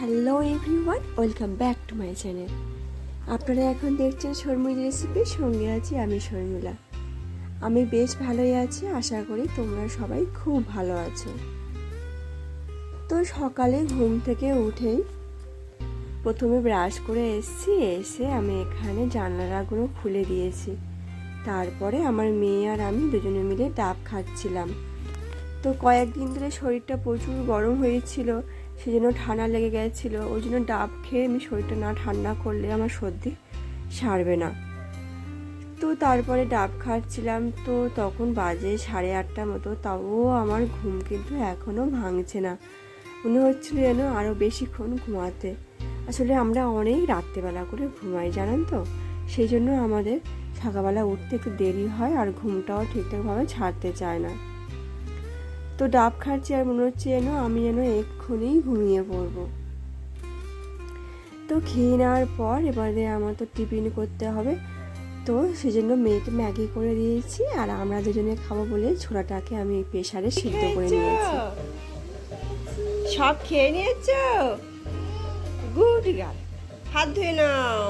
Hello everyone, welcome back to my channel. আপনারা এখন দেখছেন শর্মিল রেসিপি, সঙ্গে আছি আমি শর্মিলা। আমি বেশ ভালোই আছি, আশা করি তোমরা সবাই খুব ভালো আছো। তো সকালে ঘুম থেকে উঠেই প্রথমে ব্রাশ করে এসেছি, এসে আমি এখানে জানালাগুলো খুলে দিয়েছি। তারপরে আমার মেয়ে আর আমি দুজনে মিলে ডাব খাচ্ছিলাম। তো কয়েকদিন ধরে শরীরটা প্রচুর গরম হয়েছিল সেজন্য ঠান্ডা লেগে গেছিল। ওই জন্য ডাব খেয়ে আমি শরীরটা না ঠান্ডা করলে আমার সর্দি সারবে না। তো তারপরে ডাব খাচ্ছিলাম। তো তখন বাজে সাড়ে আটটা মতো। তাও আমার ঘুম কিন্তু এখনও ভাঙছে না। মনে হচ্ছিল যেন আরও বেশিক্ষণ ঘুমাতে। আসলে আমরা অনেক রাত্রেবেলা করে ঘুমাই, জানেন তো? সেই জন্য আমাদের সকালবেলা উঠতে একটু দেরি হয় আর ঘুমটাও ঠিকঠাকভাবে ছাড়তে চায় না। তো ডাব খাচ্ছি আর মনে হচ্ছে যেন আমি যেন এক্ষুনি ঘুমিয়ে পড়ব। তো খেয়ে নেওয়ার পর এবারে আমার তো টিফিন করতে হবে। তো সেজন্য মেয়েকে ম্যাগি করে দিয়েছি আর আমরা দুজনে খাব বলে ছোলাটাকে আমি প্রেশারে সিদ্ধ করে নিয়েছি। সব খেয়ে নিয়েছ? গুড হাত ধুয়ে নাও।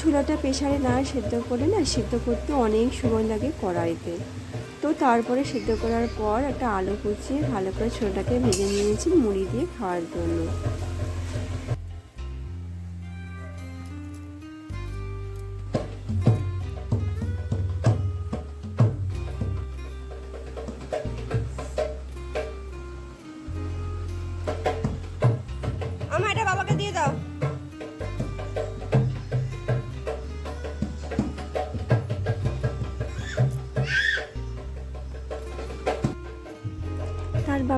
ছোলাটা প্রেশারে না সেদ্ধ করে না, সেদ্ধ করতে অনেক সময় লাগে কড়াইতে। তো তারপরে সেদ্ধ করার পর একটা আলু কুচিয়ে ভালো করে ছোলাটাকে ভেজে নিয়েছি, মুড়ি দিয়ে খাওয়ার জন্য।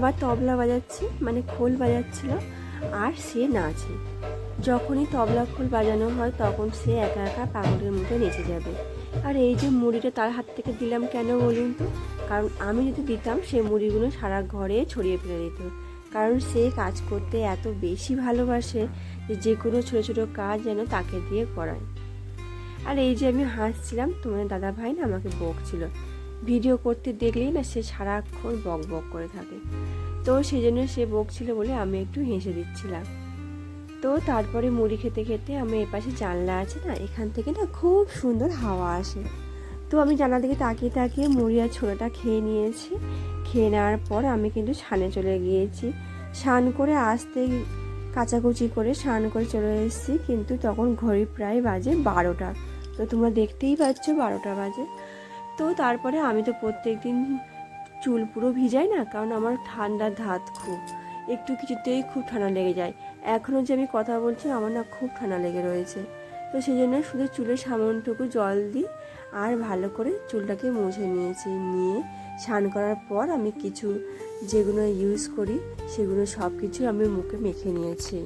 বাবা তবলা বাজাচ্ছে মানে খোল বাজাচ্ছিল, আর সে নাচে। যখনই তবলা খোল বাজানো হয়, তখন সে একা একা পাগলের মতো নেচে যাবে। আর এই যে মুড়িটা তার হাত থেকে দিলাম কেন বলুন তো? কারণ আমি যদি দিতাম, সে মুড়িগুলো সারা ঘরে ছড়িয়ে ফেলে দিত। কারণ সে কাজ করতে এত বেশি ভালোবাসে যে যে কোনো ছোটো ছোটো কাজ যেন তাকে দিয়ে করায়। আর এই যে আমি হাসছিলাম তোমার দাদা ভাই না আমাকে বকছিল। ভিডিও করতে দেখলেই না সে সারাক্ষণ বক বক করে থাকে। তো সেই জন্য সে বকছিল বলে আমি একটু হেসে দিচ্ছিলাম। তো তারপরে মুড়ি খেতে খেতে আমি এপাশে জানলা আছে না, এখান থেকে না খুব সুন্দর হাওয়া আসে। তো আমি জানলা থেকে তাকিয়ে তাকিয়ে মুড়ি আর ছোলাটা খেয়ে নিয়েছি। খেয়ে নেওয়ার পর আমি কিন্তু ছানে চলে গিয়েছি। স্নান করে আসতে কাচাকুচি করে স্নান করে চলে এসেছি, কিন্তু তখন ঘড়ি প্রায় বাজে বারোটা। তো তোমরা দেখতেই পাচ্ছ বারোটা বাজে। তো তারপরে আমি তো প্রত্যেক দিন চুল পুরো ভিজাই না, কারণ আমার ঠান্ডার ধাত খুব। একটু কিছুতেই খুব ঠান্ডা লেগে যায়। এখনও যে আমি কথা বলছি, আমার না খুব ঠান্ডা লেগে রয়েছে। তো সেই জন্য শুধু চুলের সামানটুকু জল দিই আর ভালো করে চুলটাকে মুছে নিয়েছি। নিয়ে স্নান করার পর আমি কিছু যেগুলো ইউজ করি, সেগুলো সব কিছু আমি মুখে মেখে নিয়েছি।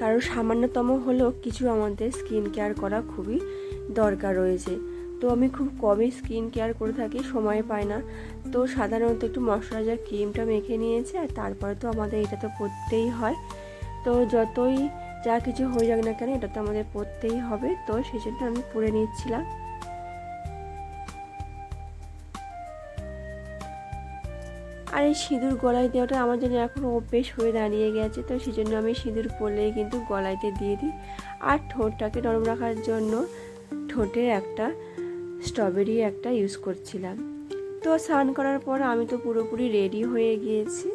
কারণ সামান্যতম হলেও কিছু আমাদের স্কিন কেয়ার করা খুবই দরকার রয়েছে। তো আমি খুব কমই স্কিন কেয়ার করে থাকি, সময় পাই না। তো সাধারণত একটু ময়শ্চারাইজার ক্রিমটা মেখে নিয়েছে আর তারপরে তো আমাদের এটা তো পরতেই হয়। তো যতই যা কিছু হয়ে যাক না কেন এটা তো আমাদের পরতেই হবে। তো সেই জন্য আমি পরে নিচ্ছিলাম। আর এই সিঁদুর গলায় দেওয়াটা আমার জন্য এখন অভ্যেস হয়ে দাঁড়িয়ে গেছে, তো সেই জন্য আমি সিঁদুর পরলেই কিন্তু গলাইতে দিয়ে দিই। আর ঠোঁটটাকে নরম রাখার জন্য ঠোঁটে একটা স্ট্রবেরি একটা ইউজ করছিলাম। তো স্নান করার পর আমি তো পুরোপুরি রেডি হয়ে গিয়েছি।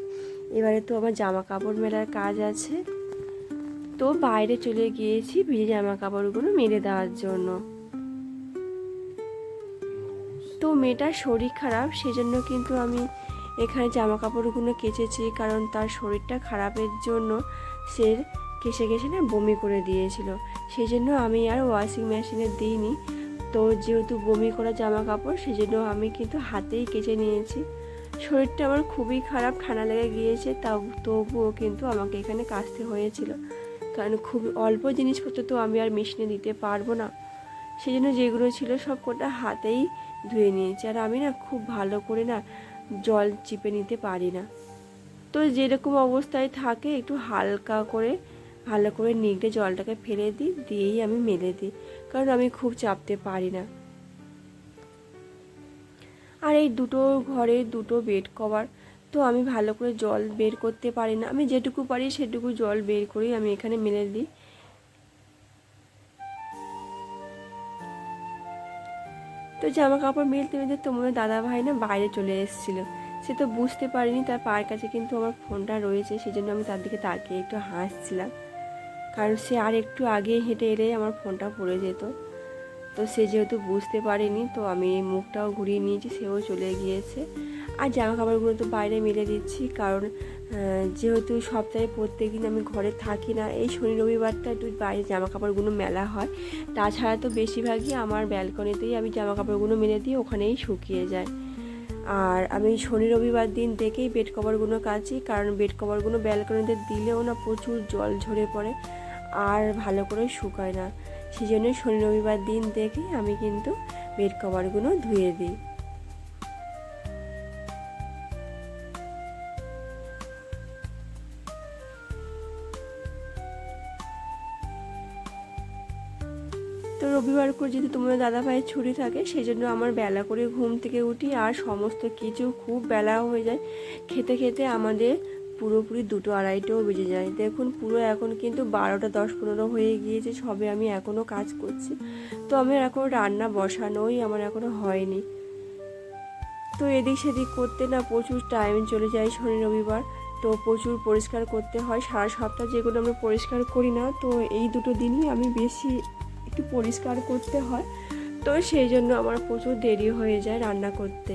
এবারে তো আমার জামা কাপড় মেলার কাজ আছে। তো বাইরে চলে গিয়েছি ভিজে জামা কাপড়গুলো মেলে দেওয়ার জন্য। তো মেয়েটার শরীর খারাপ, সেজন্য কিন্তু আমি এখানে জামা কাপড়গুলো কেচেছি কারণ তার শরীরটা খারাপের জন্য সে কেসে কেসে না বমি করে দিয়েছিল। সেই জন্য আমি আর ওয়াশিং মেশিনে দিইনি। তো যেহেতু বমি করা জামা কাপড় সেই জন্য আমি কিন্তু হাতেই কেচে নিয়েছি। শরীরটা আমার খুবই খারাপ ঠান্ডা লেগে গিয়েছে, তাও তবুও কিন্তু আমাকে এখানে কাচতে হয়েছিল। কারণ খুব অল্প জিনিসপত্র তো আমি আর মেশিনে দিতে পারব না। সেই জন্য যেগুলো ছিল সব কটা হাতেই ধুয়ে নিয়েছি। আর আমি না খুব ভালো করে না জল চিপে নিতে পারি না। তো যেরকম অবস্থায় থাকে, একটু হালকা করে, ভালো করে নিগড়ে জলটাকে ফেলে দিই, দিয়েই আমি মেলে দিই। কারণ আমি খুব চাপতে পারি না। আর এই দুটো ঘরে দুটো বেড কভার তো আমি ভালো করে জল বের করতে পারি না। আমি যেটুকু পারি সেটুকু জল বের করেই আমি এখানে মেলে দিই। তো জামা কাপড় মেলতে মেলতে তোমার দাদা ভাই না বাইরে চলে এসেছিল। সে তো বুঝতে পারিনি, তার পায়ের কাছে কিন্তু আমার ফোনটা রয়েছে সেই জন্য আমি তার দিকে তাকিয়ে একটু হাসছিলাম। কারণ সে আর একটু আগে হেঁটে এলে আমার ফোনটা পড়ে যেত। তো সে যেহেতু বুঝতে পারেনি, তো আমি মুখটাও ঘুরিয়ে নিয়েছি, সেও চলে গিয়েছে। আর জামা কাপড়গুলো তো বাইরে মেলে দিচ্ছি, কারণ যেহেতু সপ্তাহে প্রত্যেক দিন আমি ঘরে থাকি না, এই শনি রবিবারটা একটু বাইরে জামা কাপড়গুলো মেলা হয়। তাছাড়া তো বেশিরভাগই আমার ব্যালকনিতেই আমি জামা কাপড়গুলো মেলে দিই ওখানেই শুকিয়ে যায়। আর আমি শনি রবিবার দিন দেখেই বেড কভারগুলো কাচি, কারণ বেড কভারগুলো ব্যালকনিতে দিলেও না প্রচুর জল ঝরে পড়ে। আর ভালো করে শুকায় না। সেই জন্য শনি রবিবার দিন দেখেই আমি কিন্তু বেড কভারগুলো ধুয়ে দিই। তো রবিবার করে যদি তোমাদের দাদা ভাইয়ের ছুটি থাকে সেই জন্য আমার বেলা করে ঘুম থেকে উঠি আর সমস্ত কিছু খুব বেলা হয়ে যায়। খেতে খেতে আমাদের পুরোপুরি দুটো আড়াইটেও বেজে যায়। দেখুন, পুরো এখন কিন্তু বারোটা দশ পনেরো হয়ে গিয়েছে, সবে আমি এখনও কাজ করছি। তো আমার এখনও রান্না বসানোই আমার এখনও হয়নি। তো এদিক সেদিক করতে না প্রচুর টাইম চলে যায় শনি রবিবার। তো প্রচুর পরিষ্কার করতে হয়। সারা সপ্তাহ যেগুলো আমরা পরিষ্কার করি না, তো এই দুটো দিনই আমি বেশি একটু পরিষ্কার করতে হয়। তো সেই জন্য আমার প্রচুর দেরি হয়ে যায় রান্না করতে।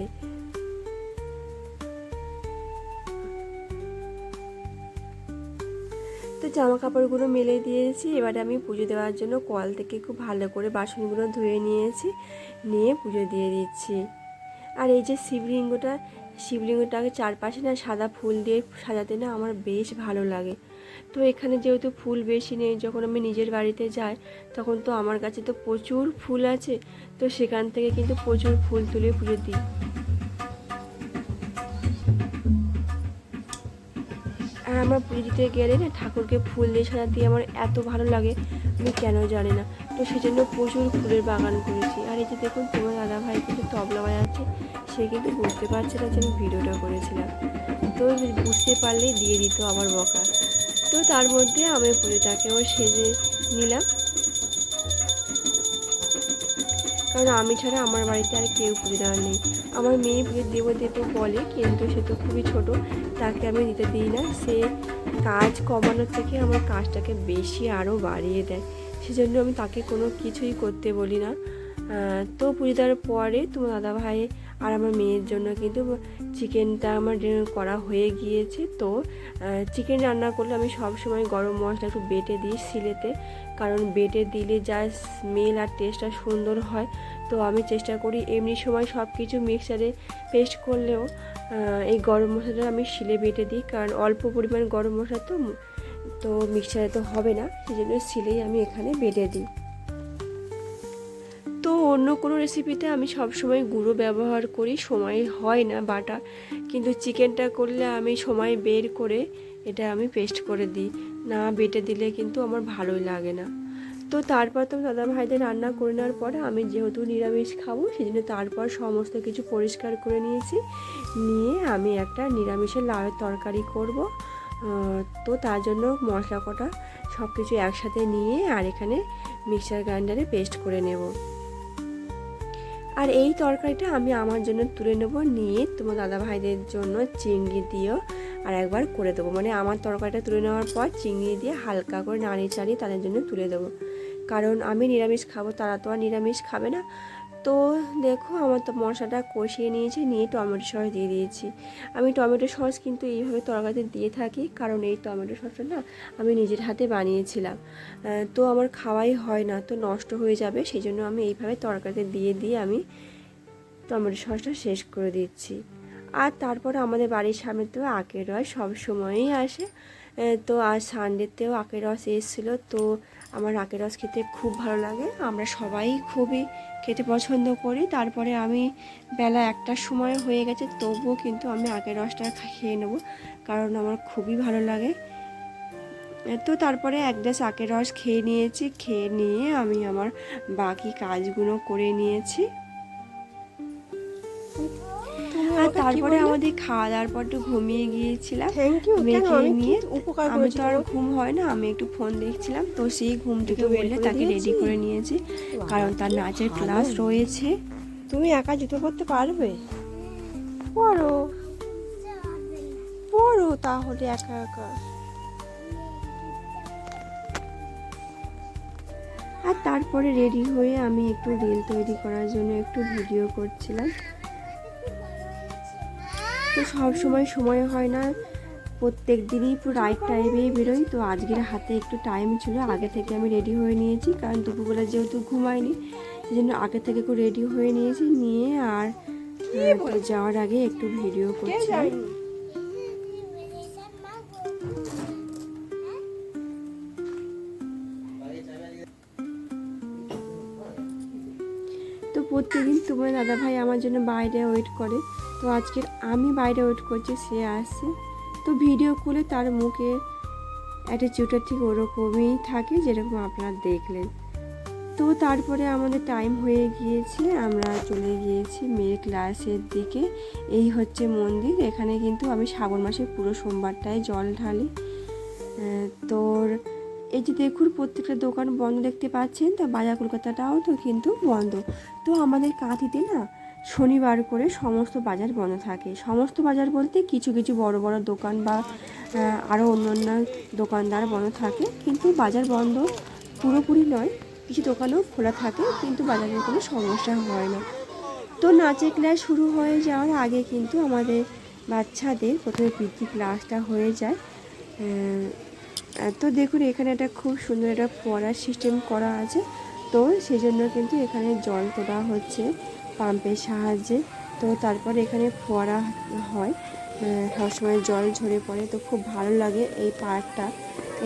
জামা কাপড়গুলো মেলে দিয়েছি। এবারে আমি পুজো দেওয়ার জন্য কল থেকে খুব ভালো করে বাসনগুলো ধুয়ে নিয়েছি, নিয়ে পুজো দিয়ে দিচ্ছি। আর এই যে শিবলিঙ্গটা, শিবলিঙ্গটাকে চারপাশে না সাদা ফুল দিয়ে সাজাতে না আমার বেশ ভালো লাগে। তো এখানে যেহেতু ফুল বেশি নেই, যখন আমি নিজের বাড়িতে যাই, তখন তো আমার কাছে তো প্রচুর ফুল আছে, তো সেখান থেকে কিন্তু প্রচুর ফুল তুলে পুজো দিই। আর আমার পুজো দিতে গেলে না ঠাকুরকে ফুল দিয়ে সাজা দিয়ে আমার এত ভালো লাগে, আমি কেন জানি না। তো সেজন্য প্রচুর ফুলের বাগান করেছি। আর এই যে দেখুন, তোমার দাদা ভাই কিন্তু তবলা বাজাচ্ছে, সে কিন্তু বুঝতে পারছে না যে আমি ভিডিওটা করেছিলাম। তো বুঝতে পারলেই দিয়ে দিত আমার বকা। তো তার মধ্যে আমি পুজোটাকেও সেজে নিলাম। কারণ আমি ছাড়া আমার বাড়িতে আর কেউ পুজো দেওয়ার নেই। আমার মেয়ে পুজো দেব দেব বলে, কিন্তু সে তো খুবই ছোটো, তাকে আমি দিতে দিই না। সে কাজ কমানোর থেকে আমার কাজটাকে বেশি আরও বাড়িয়ে দেয়। সেজন্য আমি তাকে কোনো কিছুই করতে বলি না। তো পুজো দেওয়ার পরে তোমার দাদা ভাই আর আমার মেয়ের জন্য কিন্তু চিকেনটা আমার করা হয়ে গিয়েছে। তো চিকেন রান্না করলে আমি সব সময় গরম মশলা একটু বেটে দিই সিলেতে কারণ বেটে দিলে যা স্মেল আর টেস্টটা সুন্দর হয়। তো আমি চেষ্টা করি এমনি সময় সব কিছু মিক্সারে পেস্ট করলেও এই গরম মশলাটা আমি শিলে বেটে দিই। কারণ অল্প পরিমাণ গরম মশলা তো তো মিক্সারে তো হবে না। সেই জন্য শিলেই আমি এখানে বেটে দিই। অন্য কোনো রেসিপিতে আমি সবসময় গুঁড়ো ব্যবহার করি, সময় হয় না বাটা। কিন্তু চিকেনটা করলে আমি সময় বের করে এটা আমি পেস্ট করে দিই। না বেটে দিলে কিন্তু আমার ভালোই লাগে না। তো তারপর তো দাদা ভাইদের রান্না করে নেওয়ার পরে আমি যেহেতু নিরামিষ খাব সেই জন্য তারপর সমস্ত কিছু পরিষ্কার করে নিয়েছি। নিয়ে আমি একটা নিরামিষের লাউয়ের তরকারি করব। তো তার জন্য মশলা কটা সব কিছু একসাথে নিয়ে আর এখানে মিক্সার গ্রাইন্ডারে পেস্ট করে নেব। আর এই তরকারিটা আমি আমার জন্য তুলে নেব, নিয়ে তোমার দাদা ভাইদের জন্য চিংড়ি দিয়েও আর একবার করে দেবো। মানে আমার তরকারিটা তুলে নেওয়ার পর চিংড়ি দিয়ে হালকা করে নাড়িয়ে চাড়িয়ে তাদের জন্য তুলে দেবো। কারণ আমি নিরামিষ খাব, তারা তো আর নিরামিষ খাবে না। তো দেখো আমার তো মশলাটা কষিয়ে নিয়েছি, নিয়ে টমেটো সস দিয়ে দিয়েছি। আমি টমেটো সস কিন্তু এইভাবে তরকারিতে দিয়ে থাকি, কারণ এই টমেটো সসটা না আমি নিজের হাতে বানিয়েছিলাম। তো আমার খাওয়াই হয় না, তো নষ্ট হয়ে যাবে সেই জন্য আমি এইভাবে তরকারিতে দিয়ে দিয়ে আমি টমেটো সসটা শেষ করে দিচ্ছি। আর তারপর আমাদের বাড়ির সামনে তো আখের রস সব সময়ই আসে। তো আজ সানডেতেও আখের রস এসেছিল, তো আমার আখের রস খেতে খুব ভালো লাগে। আমরা সবাই খুবই খেতে পছন্দ করি। তারপরে আমি বেলা একটার সময় হয়ে গেছে, তবুও কিন্তু আমি আখের রসটা খেয়ে নেব, কারণ আমার খুবই ভালো লাগে। তো তারপরে এক গ্লাস আখের রস খেয়ে নিয়েছি। খেয়ে নিয়ে আমি আমার বাকি কাজগুলো করে নিয়েছি। আর তারপরে আমাদের খাওয়া দাওয়ার পর একটু ঘুমিয়ে গিয়েছিলাম। মেয়েকে আমি নিয়ে আমি তো আর ঘুম হয় না আমি একটু ফোন দেখছিলাম তো সেই ঘুম থেকে বললে তাকে রেডি করে নিয়েছি। কারণ তার নাচের ক্লাস রয়েছে। তুমি একা জুতো পরতে পারবে? পরো পরো তাহলে একা একা। আর তারপরে রেডি হয়ে আমি একটু রিল তৈরি করার জন্য একটু ভিডিও করছিলাম। তো সব সময় সময় হয় না। প্রত্যেক দিনই পুরো রাইট টাইমেই বেরোই। তো আজকের হাতে একটু টাইম ছিল আগে থেকে আমি রেডি হয়ে নিয়েছি। কারণ দুপুরবেলা যেহেতু ঘুমাইনি সেই জন্য আগে থেকে একটু রেডি হয়ে নিয়েছি। নিয়ে আর যাওয়ার আগে একটু ভিডিও কে তোমার দাদা ভাই, আমার জন্য বাইরে ওয়েট করে। তো আজকে আমি বাইরে ওয়েট করছি, সে আসছে। তো ভিডিও করলে তার মুখে অ্যাটিচিউডটা ঠিক ওরকমই থাকে যেরকম আপনারা দেখলেন। তো তারপরে আমাদের টাইম হয়ে গিয়েছে, আমরা চলে গিয়েছি মেয়ের ক্লাসের দিকে। এই হচ্ছে মন্দির, এখানে কিন্তু আমি শ্রাবণ মাসে পুরো সোমবারটায় জল ঢালি। তোর এই যে দেখুন, প্রত্যেকটা দোকান বন্ধ দেখতে পাচ্ছেন, তা বাজার কলকাতাটাও তো কিন্তু বন্ধ। তো আমাদের কাঁথিতে না শনিবার করে সমস্ত বাজার বন্ধ থাকে। সমস্ত বাজার বলতে কিছু কিছু বড় বড় দোকান বা আরও অন্য অন্য দোকানদার বন্ধ থাকে। কিন্তু বাজার বন্ধ পুরোপুরি নয়, কিছু দোকানও খোলা থাকে, কিন্তু বাজারের কোনো সমস্যা হয় না। তো নাচের ক্লাস শুরু হয়ে যাওয়ার আগে কিন্তু আমাদের বাচ্চাদের প্রথমে পিটি ক্লাসটা হয়ে যায়। তো দেখুন, এখানে একটা খুব সুন্দর একটা পড়ার সিস্টেম করা আছে। তো সেই জন্য কিন্তু এখানে জল তোলা হচ্ছে পাম্পের সাহায্যে। তো তারপর এখানে ফোয়ারা হয়। সবসময় জল ঝরে পড়ে। তো খুব ভালো লাগে এই পার্কটা।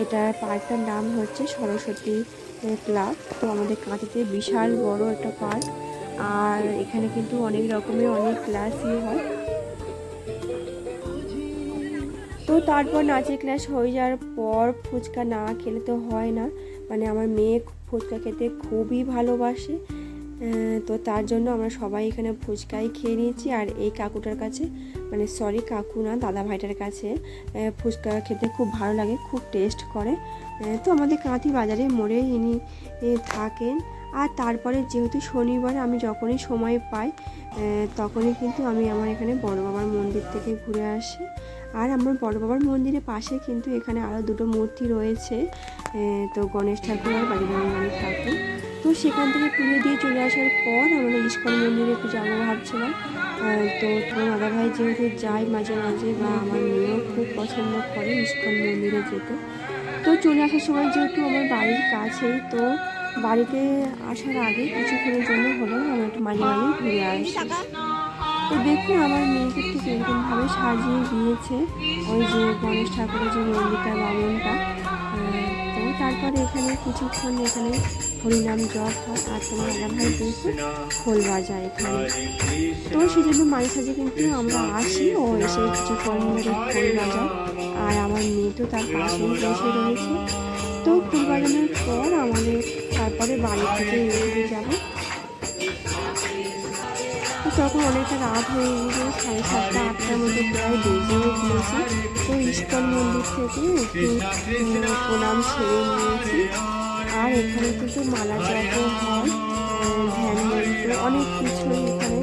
এটা পার্কটার নাম হচ্ছে সরস্বতী ক্লাব। তো আমাদের কাঁথিতে বিশাল বড় একটা পার্ক। আর এখানে কিন্তু অনেক রকমের অনেক ক্লাসই হয়। তো তারপর নাচের ক্লাস হয়ে যাওয়ার পর ফুচকা না খেলে তো হয় না। মানে আমার মেয়ে ফুচকা খেতে খুবই ভালোবাসে। তো তার জন্য আমরা সবাই এখানে ফুচকাই খেয়ে নিয়েছি। আর এই কাকুটার কাছে মানে সরি কাকু না দাদা ভাইটার কাছে ফুচকা খেতে খুব ভালো লাগে, খুব টেস্ট করে। তো আমাদের কাঁথি বাজারে মোড়ে ইনি থাকেন। আর তারপরে যেহেতু শনিবার আমি যখনই সময় পাই তখনই কিন্তু আমি আমার এখানে বড় বাবার মন্দির থেকে ঘুরে আসি। আর আমার বড় বাবার মন্দিরের পাশে কিন্তু এখানে আরও দুটো মূর্তি রয়েছে তো গণেশ ঠাকুর আর বাড়ি ঠাকুর। তো সেখান থেকে পুজো দিয়ে চলে আসার পর আমরা ইস্কন মন্দিরে একটু যাব ভাবছিলাম। তো তোমার দাদা ভাই যেহেতু যায় মাঝে মাঝে বা আমার মেয়েও খুব পছন্দ করে ইস্কন মন্দিরে যেতে। তো চলে আসার সময় যেহেতু আমার বাড়ির কাছেই, তো বাড়িতে আসার আগে কিছুক্ষণের জন্য হলেও আমরা একটু মাঝে মাঝে ঘুরে আসি। তো দেখুন, আমার মেয়েকে ঠিক এরকমভাবে সাজিয়ে দিয়েছে ওই যে গণেশ ঠাকুরের যে মন্দিরটা বামনটা। তো তারপরে এখানে কিছুক্ষণ এখানে হরিনাম জপ হয় আর তোমার দাদাভাই দেখুন খোল বাজায় এখানে। তো সেই জন্য মাঝে সাঝে কিন্তু আমরা আসি ও এসে কিছুক্ষণ ধরে খোল বাজায়। আর আমার মেয়ে তো তার পাশেই বসে রয়েছে। তো খোল বাজানোর পর আমাদের তারপরে বাড়ি থেকে এগিয়ে যাব। তখন অনেকটা রাত হয়ে গিয়েছে সাড়ে সাতটা, আটটার মধ্যে প্রায় বেজেও গিয়েছে তো ইস্কন মন্দির থেকে একটু প্রণাম সেরে নিয়েছি। আর এখানে কিন্তু মালা জপও হয় ধ্যান মন্ত্র, অনেক কিছু এখানে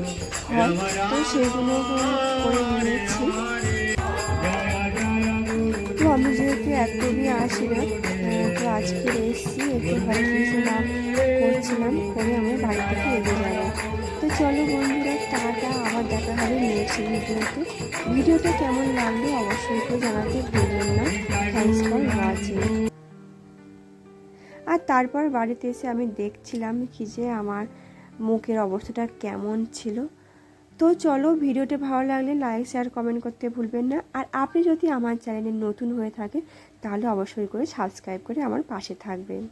হয়। তো সেগুলো করে নিয়েছি। একদমই আসি না তো আজকে এসেছি একটু হরে কৃষ্ণ নাম করছিলাম, করে আমি বাড়ি থেকে এগিয়ে যাব। তো চলো বন্ধুরা, টাটা, আবার দেখা হবে নেক্সট ভিডিওতে। ভিডিওটা কেমন লাগল অবশ্যই তো জানাতে ভুলবেন না। থ্যাংকস ফর ওয়াচিং আর তারপর বাড়িতে এসে আমি দেখছিলাম কি যে আমার মুখের অবস্থাটা কেমন ছিল। তো চলো ভিডিওটা ভালো লাগলে লাইক শেয়ার কমেন্ট করতে ভুলবেন না। আর আপনি যদি আমার চ্যানেলে নতুন হয়ে থাকে তাহলে অবশ্যই করে সাবস্ক্রাইব করে আমার পাশে থাকবেন।